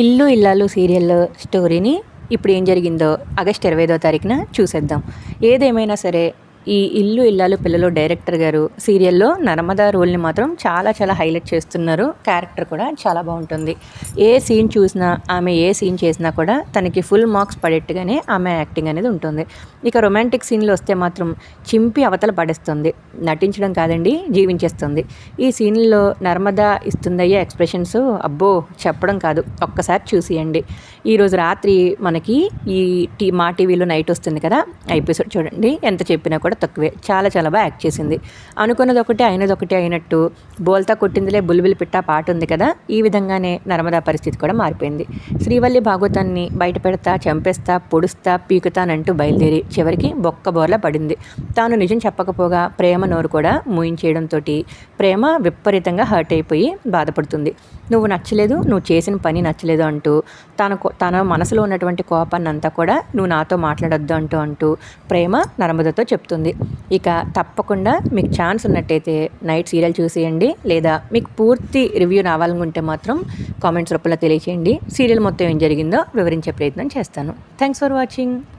ఇల్లు ఇల్లాలు సీరియల్ స్టోరీని ఇప్పుడు ఏం జరిగిందో ఆగస్ట్ ఇరవై ఐదో తారీఖున చూసేద్దాం. ఏదేమైనా సరే ఈ ఇల్లు ఇల్లాలు పిల్లలు డైరెక్టర్ గారు సీరియల్లో నర్మదా రోల్ని మాత్రం చాలా చాలా హైలైట్ చేస్తున్నారు. క్యారెక్టర్ కూడా చాలా బాగుంటుంది. ఏ సీన్ చూసినా ఆమె ఏ సీన్ చేసినా కూడా తనకి ఫుల్ మార్క్స్ పడేట్టుగానే ఆమె యాక్టింగ్ అనేది ఉంటుంది. ఇక రొమాంటిక్ సీన్లు వస్తే మాత్రం చింపి అవతల పడేస్తుంది. నటించడం కాదండి జీవించేస్తుంది. ఈ సీన్లో నర్మదా ఇస్తుందయ్యే ఎక్స్ప్రెషన్స్ అబ్బో చెప్పడం కాదు. ఒక్కసారి చూసియండి. ఈరోజు రాత్రి మనకి ఈ టీ మా టీవీలో నైట్ వస్తుంది కదా ఎపిసోడ్ చూడండి. ఎంత చెప్పినా కూడా తక్కువే. చాలా చాలా బాగా యాక్ట్ చేసింది. అనుకున్నది ఒకటి అయినది ఒకటి అయినట్టు బోల్తా కొట్టిందిలే బుల్బుల్ పిట్ట పాట ఉంది కదా ఈ విధంగానే నర్మదా పరిస్థితి కూడా మారిపోయింది. శ్రీవల్లి భాగవతాన్ని బయట పెడతా చంపేస్తా పొడుస్తా పీకుతానంటూ బయలుదేరి చివరికి బొక్క బోర్లా పడింది. తాను నిజం చెప్పకపోగా ప్రేమ నోరు కూడా మూయించేయడంతో ప్రేమ విపరీతంగా హర్ట్ అయిపోయి బాధపడుతుంది. నువ్వు నచ్చలేదు నువ్వు చేసిన పని నచ్చలేదు అంటూ తన కో- తన మనసులో ఉన్నటువంటి కోపాన్ని అంతా కూడా నువ్వు నాతో మాట్లాడొద్దు అంటూ అంటూ ప్రేమ నర్మదతో చెప్తుంది. ఇక తప్పకుండా మీకు ఛాన్స్ ఉన్నట్టయితే నైట్ సీరియల్ చూసేయండి. లేదా మీకు పూర్తి రివ్యూ రావాలనుకుంటే మాత్రం కామెంట్స్ రూపంలో తెలియచేయండి. సీరియల్ మొత్తం ఏం జరిగిందో వివరించే ప్రయత్నం చేస్తాను. Thanks for watching.